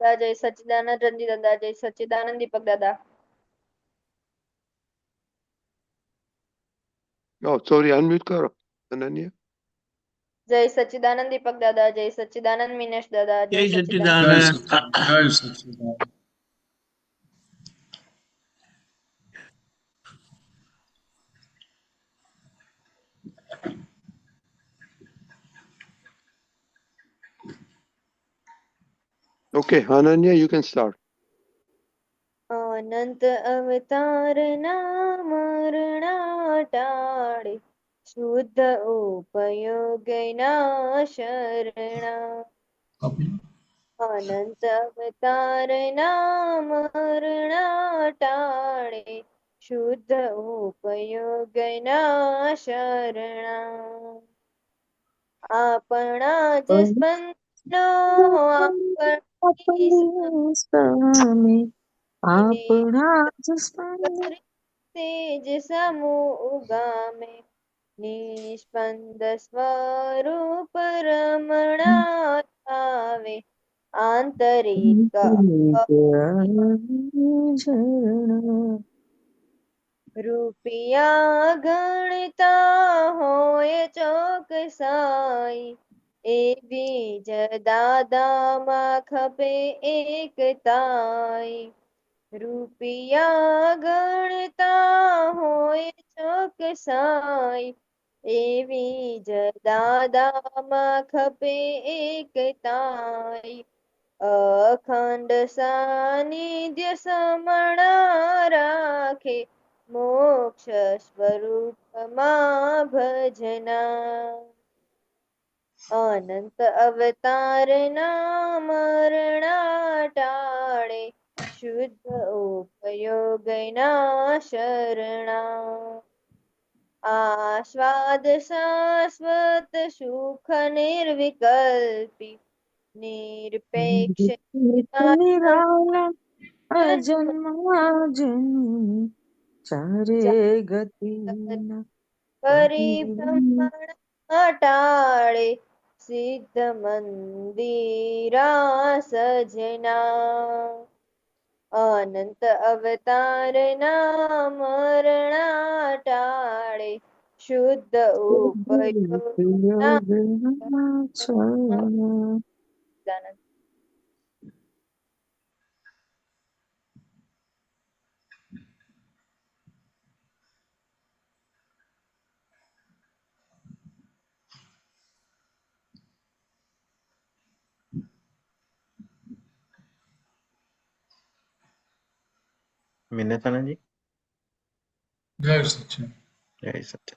દાદા જય સચિદાનંદ રંજી દાદા જય સચિદાનંદ દીપક દાદા. sorry, unmute કરો. અનન્યા. જય સચિદાનંદ દીપક દાદા જય સચિદાનંદ મિનેશ દાદા જય સચ્ચિદાનંદ. જય સચ્ચિદાનંદ. Okay, Ananya, you can start. અનંત અવતારના મરણા ટાળે શુદ્ધ ઉપયોગના શરણા અનંત અવતારના મરણા ટાળે શુદ્ધ ઉપયોગના શરણા આપણા જ સ્પંદનો આપણી સ્વામી આપણા જ તેજ સમૂગામે નિષ્પંદ સ્વરૂપ રમણા આવે આંતરિક રૂપિયા ગણતા હોય ચોકસાઈ એવી જ દાદામાં ખપે એકતાઈ રૂપિયા ગણતા હોય ચોકસાઈ એવી જ દાદામાં ખપે એકતાઈ અખંડ સાનિધ્ય સમણા રાખે. મોક્ષ સ્વરૂપમાં ભજના. અનંત અવતારના મરણા ટાળે શુદ્ધ ઉપયોગના શરણા. આસ્વાદ શાશ્વત સુખ નિર્વિકલ્પી નિરપેક્ષ ચારે ગતિ કરી અટાળે પરિભ્રમણ ટાળે સિદ્ધ મંદિરા સજના અનંત અવતારના મરણા ટાળે શુદ્ધ ઉપયોગના મિનેતાનંદજી જય સચ્ચિદાનંદ જય સત્ય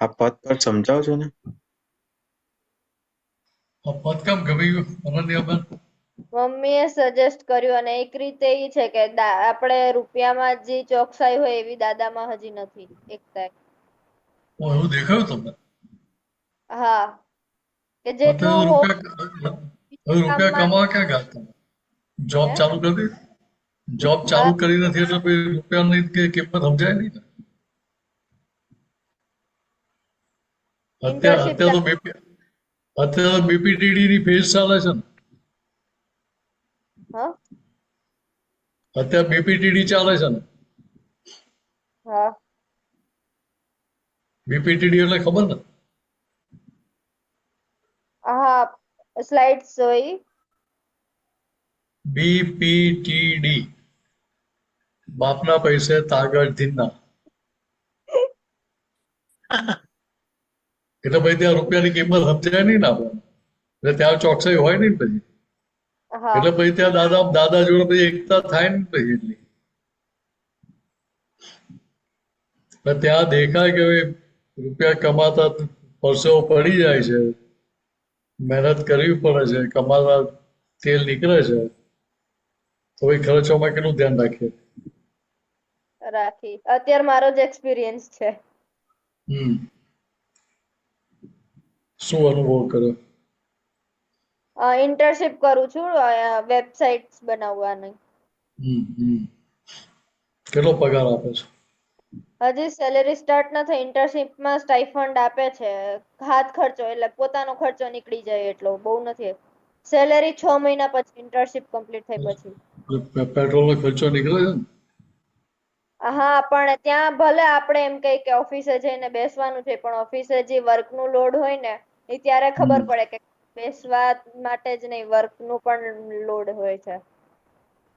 આ પદ પર સમજાવજો ને પદ પદકામ ગમી ગયું અનન્યાબેન મમ્મીએ સજેસ્ટ કર્યું અને એક રીતે એ છે કે આપણે રૂપિયામાં જે ચોકસાઈ હોય એવી દાદામાં હજી નથી એકતા ઓ એવું દેખાયું તમને? હા કે જેટલું રૂપિયા કમાવા ક્યાં ગયા તમે? જોબ ચાલુ કરી દીધી જોબ ચાલુ કરી નથી એટલે પછી રૂપિયાની કે કિંમત સમજાય નહીં. ને અત્યારે અત્યારે તો બીપી અત્યારે બીપીટીડી ની ફેઝ ચાલે છે ને. અત્યારે બીપીટીડી ચાલે છે ને. બીપીટીડી એટલે ખબર ને? હા સ્લાઇડ્સ જોઈ બીપીટીડી બાપના પૈસે તાગળ ધીના એટલે ભાઈ ત્યાં રૂપિયાની કિંમત સમજાય નહીં ને આપણે એટલે ત્યાં ચોકસાઈ હોય નહીં પછી. એટલે પછી ત્યાં દાદા દાદા જોડે પછી એકતા થાય ને પછી એટલી. ત્યાં દેખાય કે રૂપિયા કમાતા પરસેવો પડી જાય છે. મહેનત કરવી પડે છે. કમાતા તેલ નીકળે છે. તો ભાઈ ખર્ચોમાં કેટલું ધ્યાન રાખીએ? રાખી. અત્યારે મારો જ એક્સપિરિયન્સ છે. હમ. શું અનુભવ કર્યો? ઇન્ટર્નશિપ કરું છું વેબસાઇટ્સ બનાવવાની. હમ કેટલો પગાર આપે છે? હજી સેલેરી સ્ટાર્ટ ન થઈ ઇન્ટર્નશિપમાં સ્ટાઇફંડ આપે છે. હાથ ખર્ચો એટલે પોતાનો ખર્ચો નીકળી જાય એટલો બહુ નથી. સેલેરી છ મહિના પછી ઇન્ટર્નશિપ કમ્પ્લીટ થઈ પછી. પેટ્રોલનો ખર્ચો નીકળે છે ને? હા પણ ત્યાં ભલે આપણે એમ કહી કે ઓફિસે જઈને બેસવાનું છે પણ ઓફિસે જે વર્કનું લોડ હોય ને એ ત્યારે ખબર પડે કે બેસવા માટે જ નહીં વર્કનું પણ લોડ હોય છે.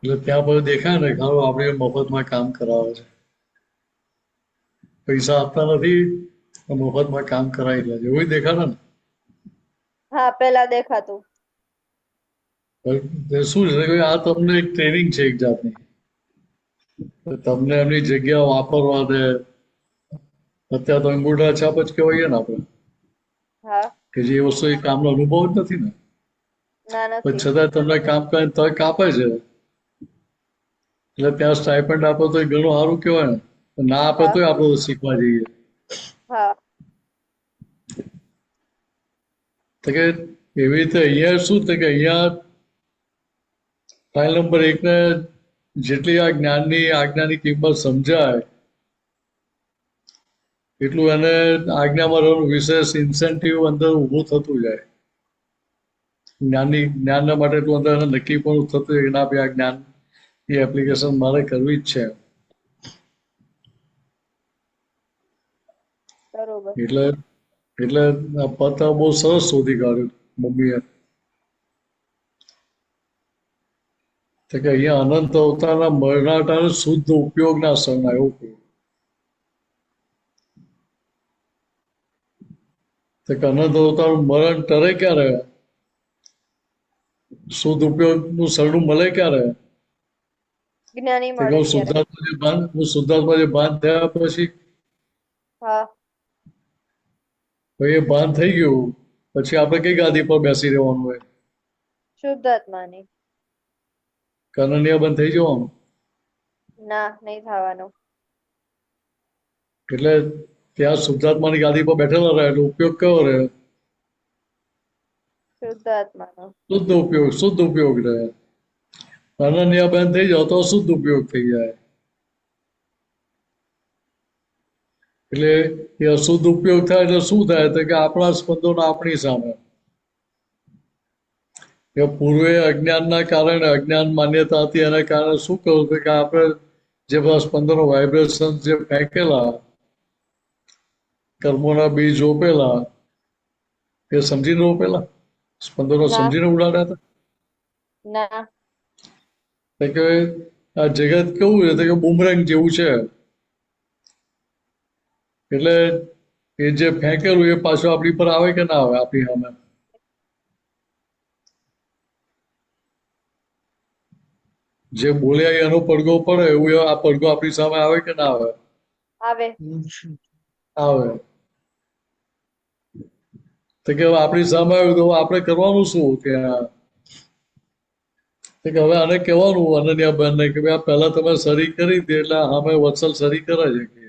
એટલે ત્યાં બધું દેખાય ને ખાલી આપણે મફતમાં કામ કરાવે છે. પૈસા આપતા નથી મફતમાં કામ કરાવી લે એવું દેખાડે ને? હા પેલા દેખાતું. શું છે? આ તમને એક ટ્રેનિંગ છે એક જાતની. તમને એમની જગ્યા વાપરવા દે અત્યારે તો અંગૂઠા છાપ જ કહેવાય ને આપણે. કે જે વસ્તુ એ કામનો અનુભવ જ નથી ને. પણ છતાં તમને કામ કરે તક આપે છે. એટલે ત્યાં સ્ટાઇપન્ડ આપો તો ઘણું સારું કહેવાય ને. ના આપે તોય આપણે શીખવા જઈએ. તો કે એવી રીતે અહીંયા શું? છે કે અહીંયા ફાઇલ નંબર એકને જેટલી આ જ્ઞાનની આજ્ઞાની કિંમત સમજાય એટલું એને આજ્ઞામાં રહેવાનું વિશેષ ઇન્સેન્ટિવ અંદર ઊભું થતું જાય જ્ઞાનની જ્ઞાનના માટે એટલું અંદર એને નક્કી પણ થતું કે ના ભાઈ આ જ્ઞાન એ એપ્લિકેશન મારે કરવી જ છે એટલે એટલે પત બહુ સરસ શોધી કાઢ્યું મમ્મીએ. તો કે અહીંયા અનંત અવતારના મરણાટાને શુદ્ધ ઉપયોગના શરણા એવું કહ્યું. તો કે અનંત અવતારનું મરણ ટરે ક્યારે? શુદ્ધ ઉપયોગનું શરણું મળે ક્યારે? હું શુદ્ધાત્મા હું શુદ્ધાત્મા જે ભાન થયા પછી? પછી એ ભાન થઈ ગયું. પછી આપણે કઈ ગાદી પર બેસી રહેવાનું હોય? શુદ્ધાત્માની. કનનિયા બંધ થઈ જવાનું ના નહીં થવાનું. એટલે ત્યાં શુદ્ધાત્માની ગાદી પર બેઠેલા રહે એટલે ઉપયોગ કયો રહે? શુદ્ધાત્માનો. શુદ્ધ ઉપયોગ શુદ્ધ ઉપયોગ રહે. અનન્ય બંધ થઈ જાવ તો શુદ્ધ ઉપયોગ થઈ જાય. એટલે એ અશુદ્ધ ઉપયોગ થાય એટલે શું થાય? તો કે આપણા સ્પંદનો આપણી સામે. કે પૂર્વે અજ્ઞાનના કારણે અજ્ઞાન માન્યતા હતી એના કારણે શું કહું કે આપણે જે બધા સ્પંદનો વાઇબ્રેશન જે ફેંકેલા કર્મોના બીજ રોપેલા એ સમજીને રોપેલા? સ્પંદનો સમજીને ઉડાડ્યા હતા? કે આ જગત કેવું છે? કે બુમરેંગ જેવું છે. એટલે એ જે ફેંકેલું એ પાછું આપણી પર આવે કે ના આવે? આપણી સામે. જે બોલ્યા એનો પડઘો પડે એવું આ પડઘો આપણી સામે આવે કે ના આવે? આવે. આવે. તો કે આપણી સામે આવ્યું તો આપણે કરવાનું શું ત્યાં? તો કે હવે આને કહેવાનું અનન્યા બેનને કે ભાઈ આ પહેલા તમે સરી કરી દે એટલે સામે વત્સલ સરી કરે છે કે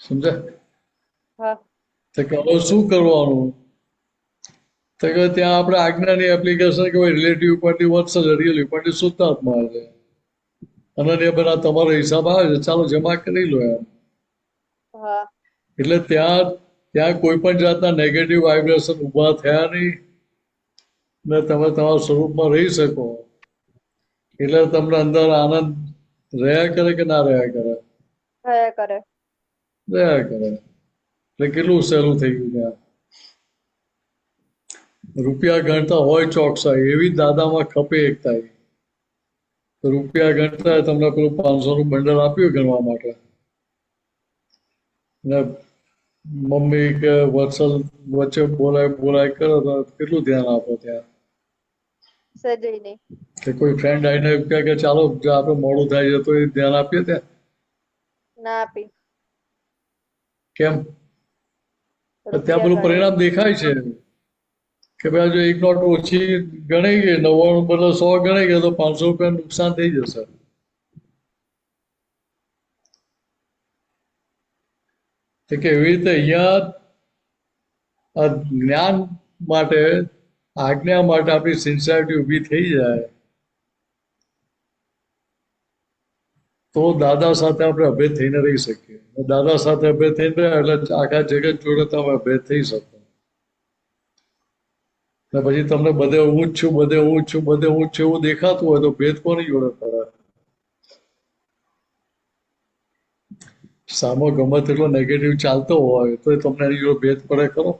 સમજાય? તો કે હવે શું કરવાનું? તો કે ત્યાં આપણે આજ્ઞાની એપ્લિકેશન કે ભાઈ રિલેટિવ પાર્ટી વત્સલ રિયલ પાર્ટી શુદ્ધાત્મા છે અનન્યા બેન આ તમારો હિસાબ આવે છે ચાલો જમા કરી લો એમ. એટલે ત્યાં ત્યાં કોઈ પણ જાતના નેગેટિવ વાઇબ્રેશન ઊભા થયા નહીં. ને તમે તમારા સ્વરૂપમાં રહી શકો. એટલે તમને અંદર આનંદ રહ્યા કરે કે ના રહ્યા કરે? રહ્યા કરે. રહ્યા કરે. એટલે કેટલું સહેલું થઈ ગયું ત્યાં? રૂપિયા ગણતા હોય ચોકસાઈ એવી દાદામાં ખપે એકતા રૂપિયા ગણતા તમને પેલું પાંચસો નું બંડલ આપ્યું ગણવા માટે. ને મમ્મી કે વત્સલ વચ્ચે બોલાય બોલાય કરો તો કેટલું ધ્યાન આપો ત્યાં? કે કોઈ ફ્રેન્ડ આવીને કહે કે ચાલો જો આપણે મોડું થાય છે તો એ ધ્યાન આપીએ ત્યાં? ના આપી. કેમ? ત્યાં પેલું પરિણામ દેખાય છે. કે ભાઈ, જો એક નોટ ઓછી ગણાઈ ગઈ, નવ્વાણું બદલે સો ગણાઈ ગયા, તો પાંચસો રૂપિયા નુકસાન થઈ જશે. તો કે એવી રીતે અહીંયા જ્ઞાન માટે, આજ્ઞા માટે આપણી સિન્સિયરિટી ઊભી થઈ જાય. તો દાદા સાથે આપણે અભેદ થઈને રહી શકીએ. દાદા સાથે અભેદ થઈને રહ્યા એટલે આખા જગત જોડે તમે અભેદ થઈ શકો ને પછી તમને બધે હું જ છું બધે હું જ છું બધે હું જ છું એવું દેખાતું હોય તો ભેદ કોની જોડે કરે સામો ગમે તેટલો નેગેટિવ ચાલતો હોય તો તમને એની જોડે ભેદ પડે ખરો?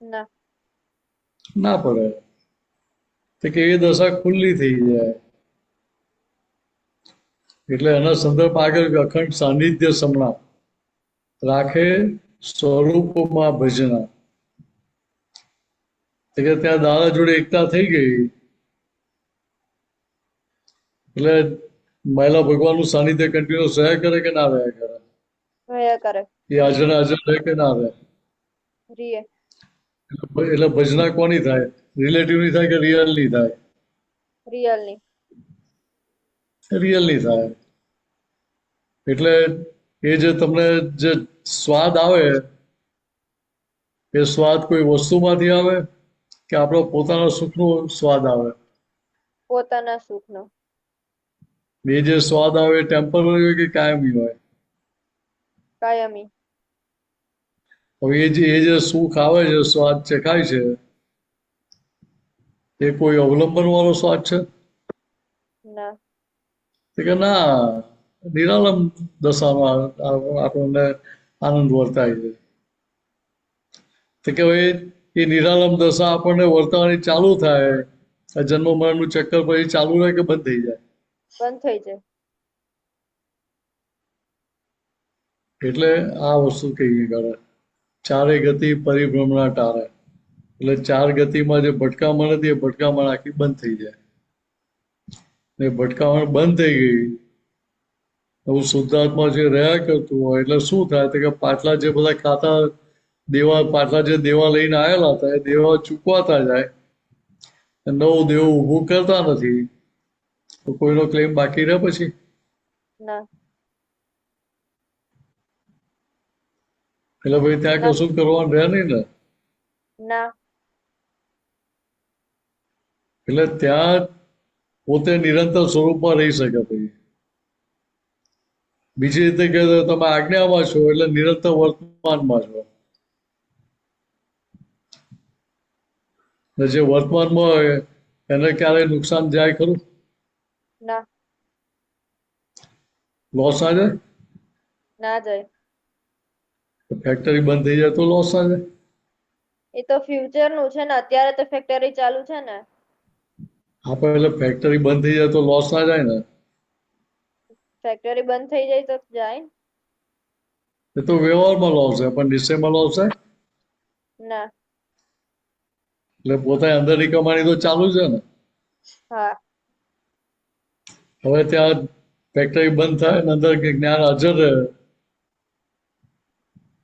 ના. પડે. તો કે એ દશા ખુલ્લી થઈ જાય. એટલે એના સંદર્ભ આગળ અખંડ સાનિધ્ય સમણા રાખે સ્વરૂપમાં ભજના. કે ત્યાં દાદા જોડે એકતા થઈ ગઈ. એટલે મહિલા ભગવાનનું સાનિધ્ય કન્ટિન્યુઅસ રહ્યા કરે કે ના રહ્યા કરે? રહ્યા કરે. એ હાજર હાજર રહે કે ના રહે? એટલે એટલે ભજના કોની થાય? રિલેટિવની થાય કે રિયલની થાય? રિયલની રિયલની થાય. એટલે એ જે તમને જે સ્વાદ આવે એ સ્વાદ કોઈ વસ્તુમાંથી આવે? કે આપણો પોતાનો સુખનો સ્વાદ આવે. પોતાના સુખનો. બે જે સ્વાદ આવે ટેમ્પરરી હોય કે કાયમી હોય? કાયમી. હવે એ જે એ જે સુખ આવે છે સ્વાદ ચખાય છે એ કોઈ અવલંબન વાળો સ્વાદ છે? ના. કે ના નિરાલંબ દશામાં આપણને આનંદ વર્તાય છે. તો કે હવે એ નિરાલંબ દશા આપણને વર્તાવાની ચાલુ થાય. આ જન્મ મરણનું ચક્કર પછી ચાલુ રહે કે બંધ થઈ જાય? બંધ થઈ જાય. એટલે આ વસ્તુ કહીએ કરે ચારે ગતિ પરિભ્રમણા ટારે એટલે ચાર ગતિમાં જે ભટકામણ હતી એ ભટકામણ આખી બંધ થઈ જાય. ને ભટકામણ બંધ થઈ ગઈ. એવું શુદ્ધાત્મા જે રહ્યા કરતું હોય એટલે શું થાય? તો કે પાટલા જે બધા ખાતા દેવા પાછા જે દેવા લઈને આવેલા હતા એ દેવા ચૂકવાતા જાય. નવું દેવું ઊભું કરતા નથી. તો કોઈનો ક્લેમ બાકી રહે પછી? એટલે ભાઈ ત્યાં કશું કરવાનું રહે નહીં ને? એટલે ત્યાં પોતે નિરંતર સ્વરૂપમાં રહી શકે ભાઈ. બીજી રીતે કહે તમે આજ્ઞામાં છો એટલે નિરંતર વર્તમાનમાં છો. જે વર્તમાનમાં હોય એને ક્યારેય નુકસાન જાય ખરું? ના. લોસ ના જાય? ના જાય. ફેક્ટરી બંધ થઈ જાય તો લોસ ના જાય? એ તો ફ્યુચરનું છે ને અત્યારે તો ફેક્ટરી ચાલુ છે ને. આપણે એટલે ફેક્ટરી બંધ થઈ જાય તો લોસ ના જાય ને? ફેક્ટરી બંધ થઈ જાય તો જાય એ તો વ્યવહારમાં લોસ છે પણ ડિસેમ્બર લોસ છે? ના. એટલે પોતાની અંદરની કમાણી તો ચાલુ છે ને. હવે ત્યાં ફેક્ટરી બંધ થાય ને અંદર કે જ્ઞાન હાજર રહે.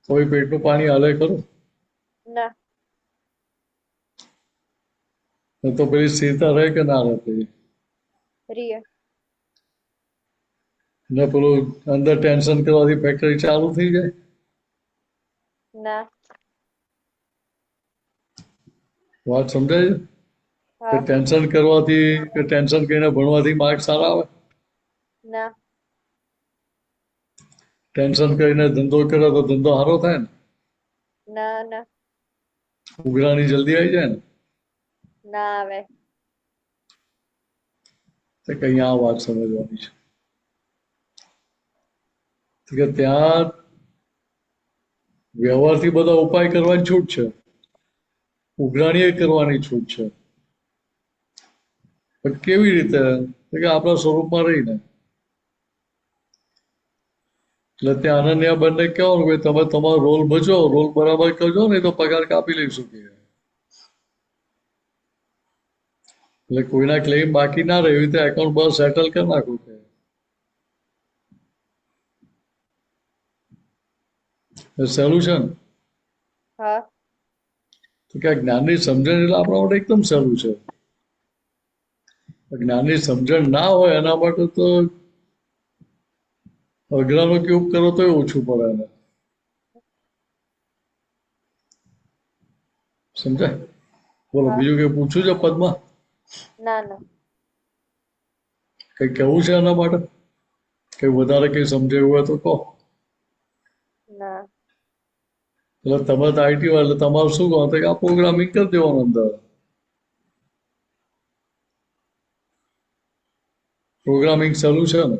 તો એ પેટનું પાણી હાલે ખરું? ના. તો પેલી સ્થિરતા રહે કે ના રહે ને પેલું અંદર ટેન્શન કરવાથી ફેક્ટરી ચાલુ થઈ જાય? ના. વાત સમજાય કે ટેન્શન કરવાથી કે ટેન્શન કરીને ભણવાથી માર્ક સારા આવે? ના. ટેન્શન કરીને ધંધો કરે તો ધંધો સારો થાય ને? ના ના. ઉઘરાણી જલ્દી આવી જાય ને? ના આવે. તો કે અહીંયા આ વાત સમજવાની છે. કે ત્યાં વ્યવહારથી બધા ઉપાય કરવાની છૂટ છે. ઉઘરાણીએ કરવાની છૂટ છે. કેવી રીતે? કે આપણા સ્વરૂપમાં રહીને. એટલે ત્યાં અનન્ય બંને કહેવાનું કે તમે તમારો રોલ ભજો, રોલ બરાબર કરજો, નહીં તો પગાર કાપી લઈશું કે એટલે કોઈના ક્લેમ બાકી ના રહે, એવી રીતે એકાઉન્ટ બસ સેટલ કરી નાખું કે. સોલ્યુશન હા. તો કે આ જ્ઞાનની સમજણ એટલે આપણા માટે એકદમ સહેલું છે. જ્ઞાનની સમજણ ના હોય એના માટે તો અઘરાનો ઉપયોગ કરો તો ઓછું પડે એને. સમજાય? બોલો બીજું કઈ પૂછ્યું છે પદમાં? ના ના. કઈ કેવું છે એના માટે? કઈ વધારે કઈ સમજાયું હોય તો કહો ના એટલે તમે તો આઈટી વાળા એટલે તમારું શું કહો તો આ પ્રોગ્રામિંગ કરી દેવાનું અંદર. પ્રોગ્રામિંગ સોલ્યુશન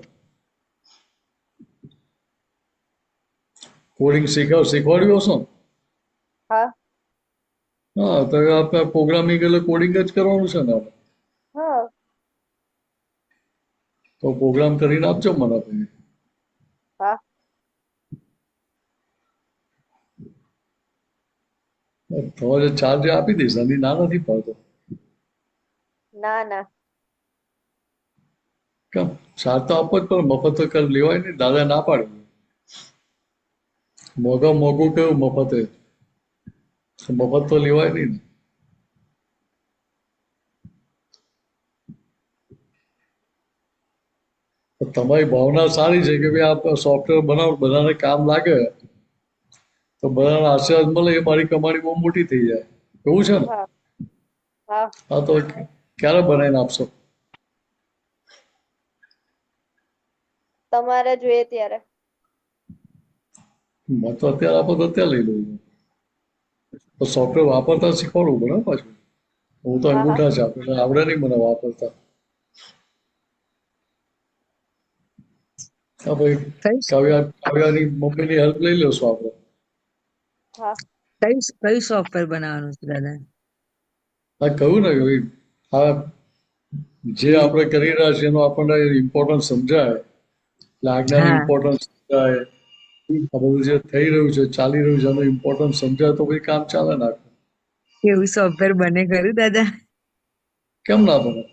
કોડિંગ શીખવ શીખવાડ્યું હશો? હા. તો આપણે પ્રોગ્રામિંગ એટલે કોડિંગ જ કરવાનું છે ને આપણે? તો પ્રોગ્રામ કરીને આપજો મને પછી હા તમારે ચાર્જ આપી દઈશ એની ના નથી પાડતો. ના ના. કેમ? ચાર્જ તો આપો જ પણ મફત તો કઈ લેવાય નહીં દાદા ના પાડે. મોગા મોંઘું કેવું મફતે? મફત તો લેવાય નહીં ને. તમારી ભાવના સારી છે કે ભાઈ આ સોફ્ટવેર બનાવ બધાને કામ લાગે? તો બધાને આશીર્વાદ મળે એ મારી કમાણી બહુ મોટી થઈ જાય. એવું છે ને? હા. તો ક્યારે બનાવીને આપશો? તમારે જોઈએ ત્યારે. મત તો અત્યારે આપો તો અત્યારે લઈ લઉં. તો સોફ્ટવેર વાપરતા શીખવાડવું પડે પાછું. હું તો. અંગૂઠા છે આપણે આવડે નહીં મને વાપરતા. કાવ્યા કાવ્યાની મમ્મીની હેલ્પ લઈ લેશું આપણે. કઈ કઈ સોફ્ટવેર બનાવવાનું છે દાદા? હા કહું ને આ જે આપણે કરી રહ્યા છીએ એનો આપણને ઇમ્પોર્ટન્સ સમજાય. એટલે આજ્ઞાનું ઇમ્પોર્ટન્સ સમજાય. આ બધું જે થઈ રહ્યું છે ચાલી રહ્યું છે એનો ઇમ્પોર્ટન્સ સમજાય તો પછી કામ ચાલે નાખે એવું સોફ્ટવેર બને કર્યું દાદા? કેમ ના બને?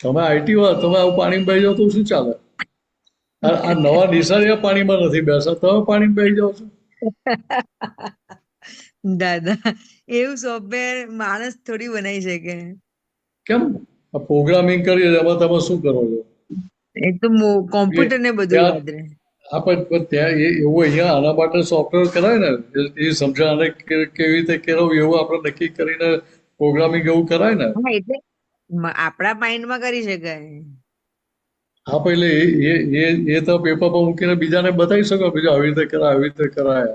તમે આઈટી વાળા તમે આવું પાણી બેસી જાઓ તો શું ચાલે? આ આ નવા નિશાળીયા પાણીમાં નથી બેસતા. તમે પાણી બેસી જાઓ છો. દાદા એવું સોફ્ટવેર માણસ થોડી બનાવી શકે. કેમ? પ્રોગ્રામિંગ કરી એમાં તમે શું કરો છો? એ તો કોમ્પ્યુટર ને બધું યાદ રહે. હા પણ ત્યાં એ એવું અહીંયા આના માટે સોફ્ટવેર કરાય ને એ- એ સમજા આને કે- કેવી રીતે કેળવવું એવું આપણે નક્કી કરીને પ્રોગ્રામિંગ એવું કરાય ને. એટલે મ- આપણા માઇન્ડમાં કરી શકાય. હા એટલે એ એ એ એ તો પેપર પર મૂકીને બીજાને બતાવી શકો બીજું આવી રીતે કરાય આવી રીતે કરાય.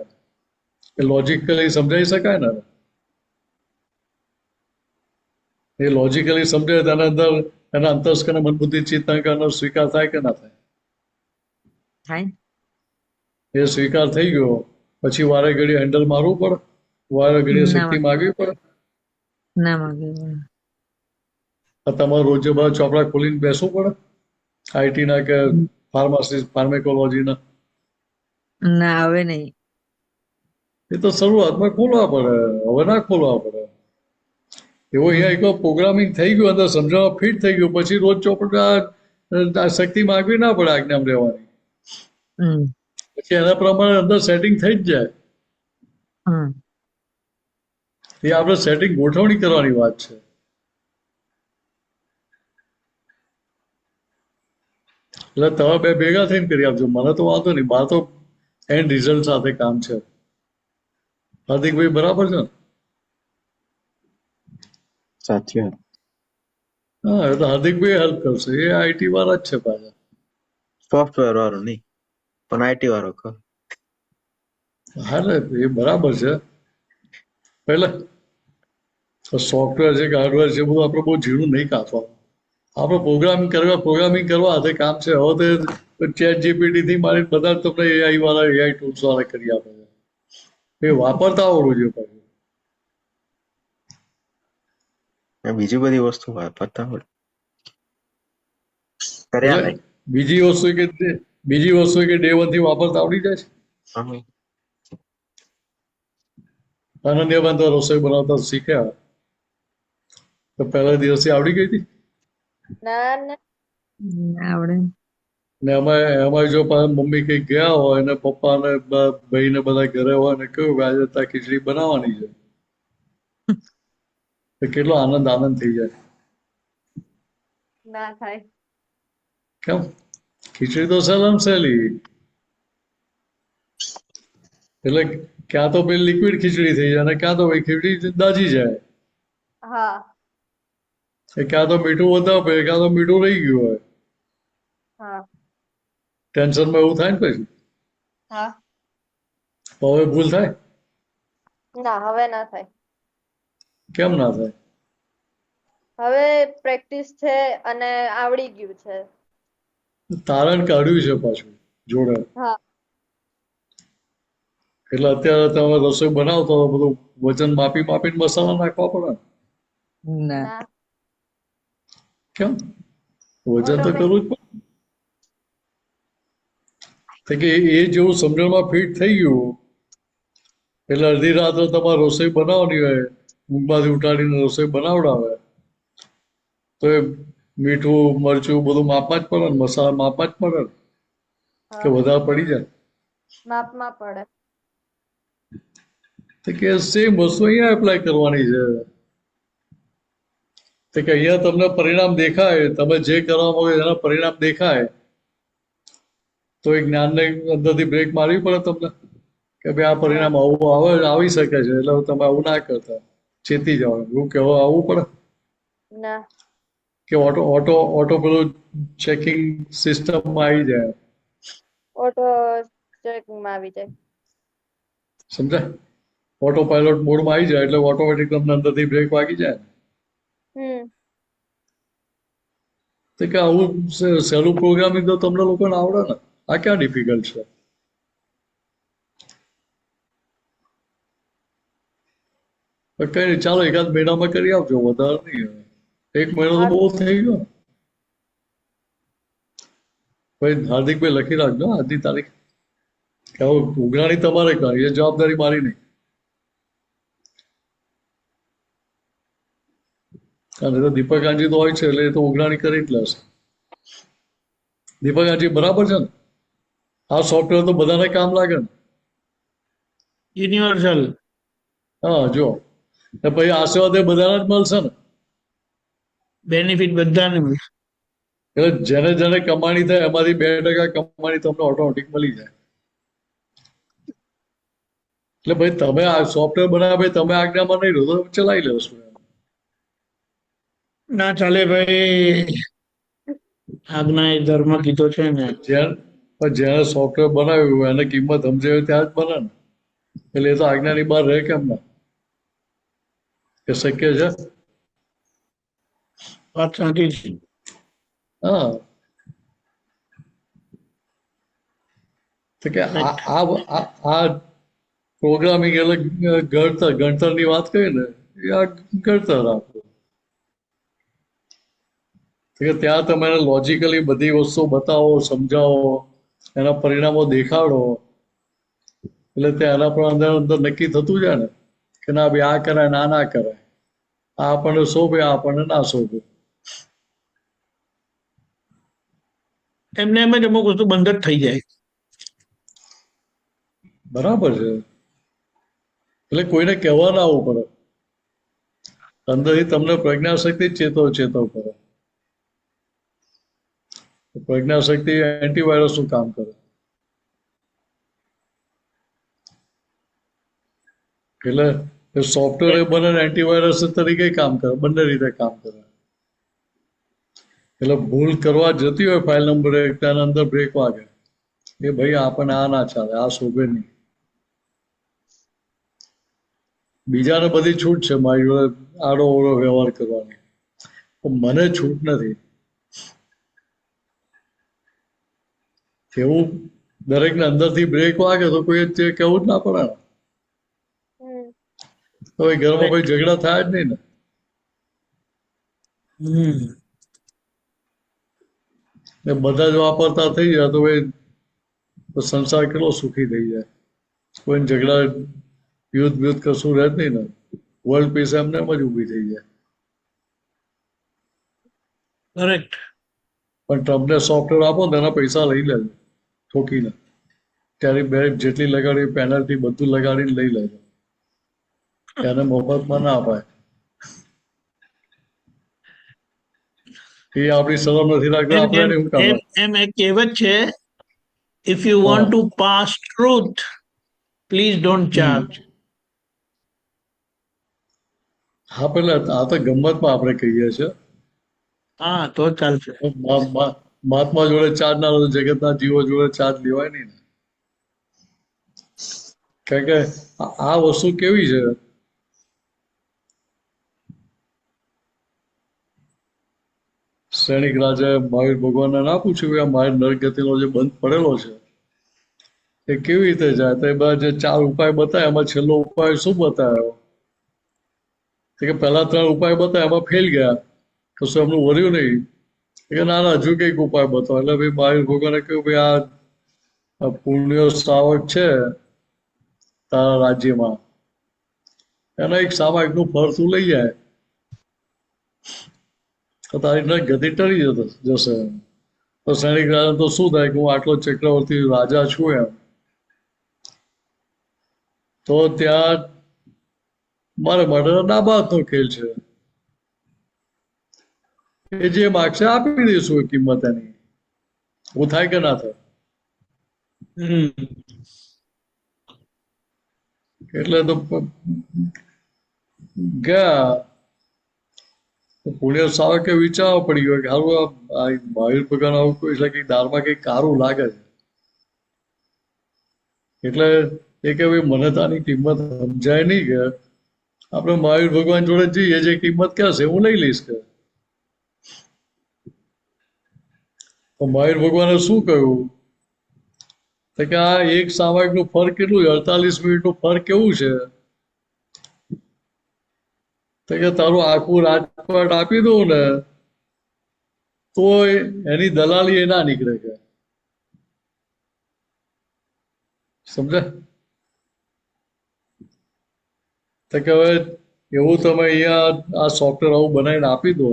એ લોજિકલી સમજાવી શકાય ને? એ લોજિકલી સમજાય તેના અંદર એના અંતસ્કરણ મનબુદ્ધિ ચિત્તાંકનો સ્વીકાર થાય કે ના થાય? થાય. એ સ્વીકાર થઈ ગયો. પછી વારે ઘડી હેન્ડલ મારવું પડે. વારે ઘડી શક્તિ માગવી પડે. ના માગવી પડે તમારે રોજે બધા ચોપડા ખોલીને બેસવું પડે. આઈટી ના કે ફાર્માસી ફાર્મેકોલોજીના? ના હવે નહીં. એ તો શરૂઆતમાં ખોલવા પડે હવે ના ખોલવા પડે. એવો અહીંયા એક પ્રોગ્રામિંગ થઈ ગયું અંદર સમજાવવા ફિટ થઈ ગયું પછી રોજ ચોપડા આ શક્તિ માગવી ના પડે આજ્ઞામ રહેવાની. પછી એના પ્રમાણે અંદર સેટિંગ થઈ જ જાય. હમ. એ આપણે સેટિંગ ગોઠવણી કરવાની વાત છે. એટલે તમે બે ભેગા થઈને કરી આપજો. મને તો વાંધો નહીં. મારે તો એન્ડ રિઝલ્ટ સાથે કામ છે. હાર્દિકભાઈ બરાબર છે સાચી હા એ તો હાર્દિકભાઈ હેલ્પ કરશે. એ આઈટી વાળા જ છે પાછા. સોફ્ટવેર વાળો નહીં પણ આઈટી વાળો કર હા એ બરાબર છે. પહેલા સોફ્ટવેર છે કે હાર્ડવેર છે બધું આપણે બહુ ઝીણું નહીં કાપવાનું. આપણે પ્રોગ્રામિંગ કરવા પ્રોગ્રામિંગ કરવા હાથે કામ છે. હવે તો ચેટ જીપીટી થી મારી બધા તમને એઆઈ વાળા એઆઈ ટૂલ્સ વાળા કરી આપે છે. એ વાપરતા આવડવું જોઈએ પાછું. બીજી બધી વસ્તુ વાપરતા હોય. બીજી વસ્તુ કે બીજી વસ્તુ કે ડે વનથી વાપરતા આવડી જાય છે. અનન્યબેન તો રસોઈ બનાવતા શીખ્યા. તો પહેલા દિવસે આવડી ગઈ હતી? ના ના. ના આવડે. ને અમે એમાં જો મમ્મી કઈ ગયા હોય ને પપ્પા ને ભાઈ ને બધા ઘરે હોય ને કહ્યું કે આજે તાર ખીચડી બનાવવાની છે. તો કેટલો આનંદ આનંદ થઈ જાય. ના થાય. કેમ? ખીચડી તો સલમ સહેલી. એટલે ક્યાં તો પેલી લિક્વિડ ખીચડી થઈ જાય અને ક્યાં તો ભાઈ ખીચડી દાજી જાય. હા. ક્યાં તો મીઠું વધારે પડે ક્યાં તો મીઠું રહી ગયું હોય. ટેન્શનમાં એવું થાય ને પછી? હા. તો હવે ભૂલ થાય? ના હવે ના થાય. કેમ ના થાય? હવે પ્રેક્ટિસ છે અને આવડી ગયું છે. તારણ કાઢ્યું છે પાછું જોડે. હા. એટલે અત્યારે તમે રસોઈ બનાવતો બધું વજન માપી માપીને મસાલા નાખવા પડે ને. કેમ વજન તો કરવું જ પડે કે એ જેવું સમજણમાં ફિટ થઈ ગયું એટલે અડધી રાત્રે તમારે રસોઈ બનાવવાની હોય ઊંઘમાંથી ઉઠાડીને રસોઈ બનાવડાવે તો એ મીઠું મરચું બધું માપમાં જ પડે ને મસાલા માપમાં જ પડે કે વધારે પડી જાય માપમાં પડે તો કે સેમ વસ્તુ અહીંયા એપ્લાય કરવાની છે તો કે અહીંયા તમને પરિણામ દેખાય તમે જે કરવા માંગો એના પરિણામ દેખાય. તો એ જ્ઞાનને અંદરથી બ્રેક મારવી પડે તમને કે ભાઈ આ પરિણામ આવું આવે આવી શકે છે એટલે તમે આવું ના કરતા ચેતી જાઓ એવું કહેવા આવવું પડે. ના. કે ઓટો ઓટો ઓટો પેલું ચેકિંગ સિસ્ટમમાં આવી જાય. ઓટો ચેકિંગમાં આવી જાય. સમજાય? ઓટો પાયલોટ મોડમાં આવી જાય એટલે ઓટોમેટિક તમને અંદરથી બ્રેક વાગી જાય. તો કે આવું સહેલું પ્રોગ્રામિંગ તો તમને લોકોને આવડે ને. આ ક્યાં ડિફિકલ્ટ છે? કઈ નહીં ચાલો એકાદ મહિનામાં કરી આપજો, વધારે નહીં એક મહિનો તો બહુ થઈ ગયો. ભાઈ, હાર્દિકભાઈ લખી રાખજો, આજની તારીખ. કે ઉઘરાણી તમારે કરી, એ જવાબદારી મારી નહીં. અને તો દીપક ગાંધી તો હોય છે એટલે એ તો ઉઘરાણી કરી જ લેશે. દીપક ગાંધી બરાબર છે ને? આ સોફ્ટવેર તો બધાને કામ લાગે ને. યુનિવર્સલ હા જો. ને પછી આશીર્વાદ એ બધાને જ મળશે ને. બેનિફિટ બધાને મળશે એટલે જેને જેને કમાણી થાય એમાંથી બે ટકા કમાણી તમને ઓટોમેટિક મળી જાય. એટલે ભાઈ તમે આ સોફ્ટવેર બનાવે ભાઈ તમે આજ્ઞામાં નહીં રહો તો ચલાવી લેશો ના ચાલે ભાઈ. આજ્ઞા એ ધર્મ કીધો છે ને. જ્યારે સોફ્ટવેર બનાવ્યું હોય એને કિંમત સમજે ત્યાં જ બને ને. એટલે એ તો આજ્ઞાની બહાર રહે કેમ ના? એ શક્ય છે? વાત સાચી છે. હા. તો કે આ આ પ્રોગ્રામિંગ એટલે ગણતર ગણતરની વાત કરી ને એ આ ગણતર આપો. તો કે ત્યાં તમે લોજિકલી બધી વસ્તુ બતાવો સમજાવો એના પરિણામો દેખાડો. એટલે ત્યાં એના પણ અંદર અંદર નક્કી થતું જાય ને કે ના ભાઈ આ કરાય ના ના કરાય. આ આપણને શોભે આ આપણને ના શોભે. એમને એમ જ અમુક વસ્તુ બંધ જ થઈ જાય. બરાબર છે. એટલે કોઈને કહેવા ના આવવું પડે. અંદરથી તમને પ્રજ્ઞાશક્તિ શક્તિ ચેતો ચેતો કરે. પ્રજ્ઞાશક્તિ એન્ટીવાયરસનું કામ કરે. એટલે એ સોફ્ટવેર બને એન્ટીવાયરસ તરીકે કામ કરે, બંને રીતે કામ કરે. એટલે ભૂલ કરવા જતી હોય ફાઇલ નંબર એક તેના અંદર બ્રેક વાગે. એ ભાઈ આપણને આ ના ચાલે, આ શોભે નહીં. બીજાને બધી છૂટ છે, મારી જોડે આડો ઓળો વ્યવહાર કરવાની. પણ મને છૂટ નથી. એવું દરેકને અંદરથી બ્રેક વાગે તો કોઈ તે કહેવું જ ના પડે તો એ ઘરમાં કોઈ ઝઘડા થાય જ નહીં ને. હમ. ને બધા જ વાપરતા થઈ જાય તો ભાઈ સંસાર કેટલો સુખી થઈ જાય. કોઈ ઝઘડા યુદ્ધ યુદ્ધ કશું રહે જ નહીં ને. વર્લ્ડ પીસ એમને એમ જ ઊભી થઈ જાય. કરેક્ટ પણ તમને સોફ્ટવેર આપો ને એના પૈસા લઈ લેજો. ઠોકીને ત્યારે બે જેટલી લગાડી પેનલ્ટી બધું લગાડીને લઈ લેજો એને મફતમાં ના અપાય. એ આપણી શરમ નથી રાખતા એમ આપણે એમ એવું કામ એમ એક કહેવત છે if you want to pass truth please don't charge હા પેલા આ તો ગમતમાં આપણે કહીએ છીએ. હા તો ચાલશે. મહાત્મા જોડે ચાર્જ ના લો જગતના જીવો જોડે ચાર્જ લેવાય નહીં ને. કારણ કે આ વસ્તુ કેવી છે? સૈનિક રાજાએ મહાવીર ભગવાનને ના પૂછ્યું કે આ મહાવીર નરગતિનો જે બંધ પડેલો છે, એ કેવી રીતે જાય? તો એ બધા જે ચાર ઉપાય બતાવ્યા એમાં છેલ્લો ઉપાય શું બતાવ્યો કે પહેલા ત્રણ ઉપાય બતાવ્યા એમાં ફેલ ગયા. કશું એમનું વર્યું નહીં. કે હજુ કંઈક ઉપાય બતાવો. એટલે ભાઈ મહાવીર ભગવાને કહ્યું, ભાઈ, આ પુણ્ય શ્રાવક છે તારા રાજ્યમાં. એના એક સામાયિકનું ફળ તું લઈ જાય તો તારી ગતિ ટળી જશે. તો સૈનિક રાજા તો શું થાય કે હું આટલો ચક્રવર્તી રાજા છું એમ. તો ત્યાં મારે માટે નાબાદનો ખેલ છે. એ જે માગશે આપી દઈશું એ કિંમત એની. હું થાય કે ના થાય? એટલે તો ગયા. પુણ્ય સાવકે વિચારવા પડી ગયો કે હારું આ મહાવીર ભગવાન આવું કોઈ છે કે દાળમાં કંઈક કારું લાગે છે. એટલે એ કે ભાઈ મને તો આની કિંમત સમજાય નહીં કે આપણે મહાવીર ભગવાન જોડે જઈએ જે કિંમત કહેશે હું લઈ લઈશ કે. તો મહાવીર ભગવાને શું કહ્યું? તો કે આ એક સામાયિકનું ફર કેટલું છે? અડતાલીસ મિનિટનું ફર કેવું છે? તો કે તારું આખું રાજપાટ આપી દઉં ને તો એની દલાલી એ ના નીકળે કે. સમજે તો કે હવે એવું તમે અહીંયા આ સોફ્ટવેર આવું બનાવીને આપી દો.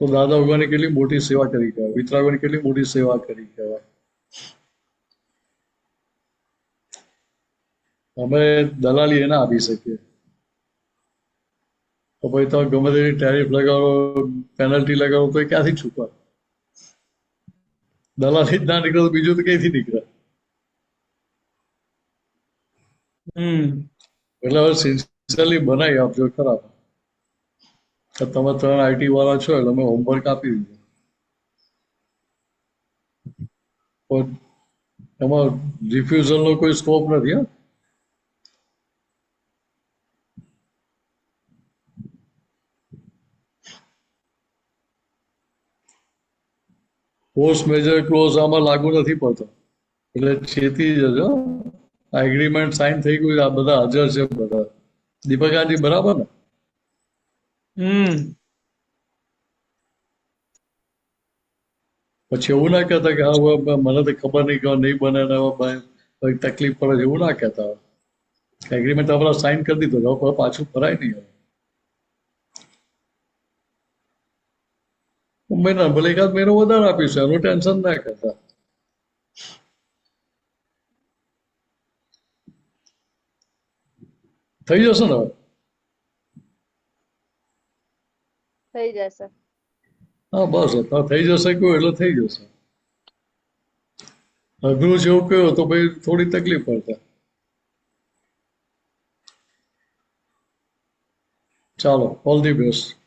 તો દાદા ભગવાને કેટલી મોટી સેવા કરી કહેવાય વિતરાગોની કેટલી મોટી સેવા કરી કહેવાય. અમે દલાલી એના આપી શકીએ. તો પછી તમે ગમે તેની ટેરિફ લગાવો પેનલ્ટી લગાવો તો એ ક્યાંથી છૂટવા દલાલી જ ના નીકળે તો બીજું તો ક્યાંથી નીકળે? હમ. એટલે હવે સિન્સિયરલી બનાવી આપજો ખરા તો તમે ત્રણ આઈટી વાળા છો એટલે અમે હોમવર્ક આપી દીધું પણ એમાં રિફ્યુઝલનો કોઈ સ્કોપ નથી હા પોસ્ટ મેજર ક્લોઝ આમાં લાગુ નથી પડતો એટલે ચેતી જજો આ એગ્રીમેન્ટ સાઇન થઈ ગયું, આ બધા હાજર છે બધા. દીપકાજી, બરાબર ને? હમ. પછી એવું ના કહેતા કે હા મને તો ખબર નહીં કે નહીં બને ને તકલીફ પડે એવું ના કહેતા એગ્રીમેન્ટ આપણે સાઇન કરી દીધો, હવે પાછું ભરાય નહીં હવે. મહિના, ભલે એકાદ મહિનો વધારે આપીશું એનું ટેન્શન ના કરતા થઈ જશે ને થઈ જશે. હા, બસ અત્યારે થઈ જશે કયો એટલે થઈ જશે. અઘરું જેવું કયો, તો ભાઈ થોડી તકલીફ પડશે. ચાલો ઓલ ધી બેસ્ટ